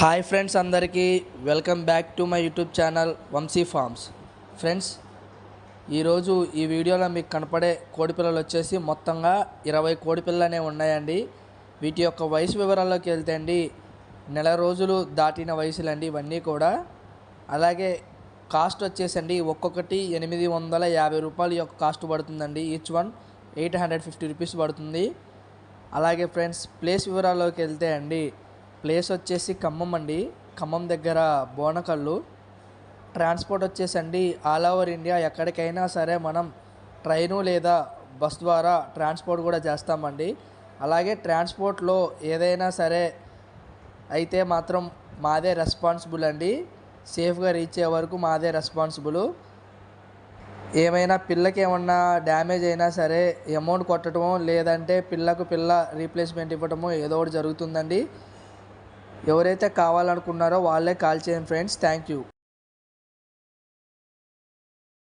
Hi friends అందరికీ welcome back to my YouTube channel Vamshi farms. Friends ఈరోజు ఈ వీడియోలో మీకు కనపడే కోడిపిల్లలు వచ్చేసి మొత్తంగా ఇరవై కోడిపిల్లనే ఉన్నాయండి. వీటి యొక్క వయసు వివరాల్లోకి వెళ్తే అండి నెల రోజులు దాటిన వయసులండి ఇవన్నీ కూడా. అలాగే కాస్ట్ వచ్చేసండి ఒక్కొక్కటి ఎనిమిది వందల యాభై రూపాయలు యొక్క కాస్ట్ పడుతుందండి. Each one eight hundred fifty rupees పడుతుంది. అలాగే ఫ్రెండ్స్ ప్లేస్ వివరాల్లోకి వెళ్తే అండి ప్లేస్ వచ్చేసి ఖమ్మం అండి. ఖమ్మం దగ్గర బోనకళ్ళు ట్రాన్స్పోర్ట్ వచ్చేసండి ఆల్ ఓవర్ ఇండియా. ఎక్కడికైనా సరే మనం ట్రైను లేదా బస్ ద్వారా ట్రాన్స్పోర్ట్ కూడా చేస్తామండి. అలాగే ట్రాన్స్పోర్ట్లో ఏదైనా సరే అయితే మాత్రం మాదే రెస్పాన్సిబుల్ అండి. సేఫ్గా రీచ్ అయ్యే వరకు మాదే రెస్పాన్సిబుల్. ఏమైనా పిల్లకి ఏమన్నా డ్యామేజ్ అయినా సరే అమౌంట్ కొట్టడమో లేదంటే పిల్లకు పిల్ల రీప్లేస్మెంట్ ఇవ్వటము ఏదో ఒకటి జరుగుతుందండి. ఎవరైతే కావాలనుకున్నారో వాళ్ళే కాల్ చేయండి ఫ్రెండ్స్. Thank you.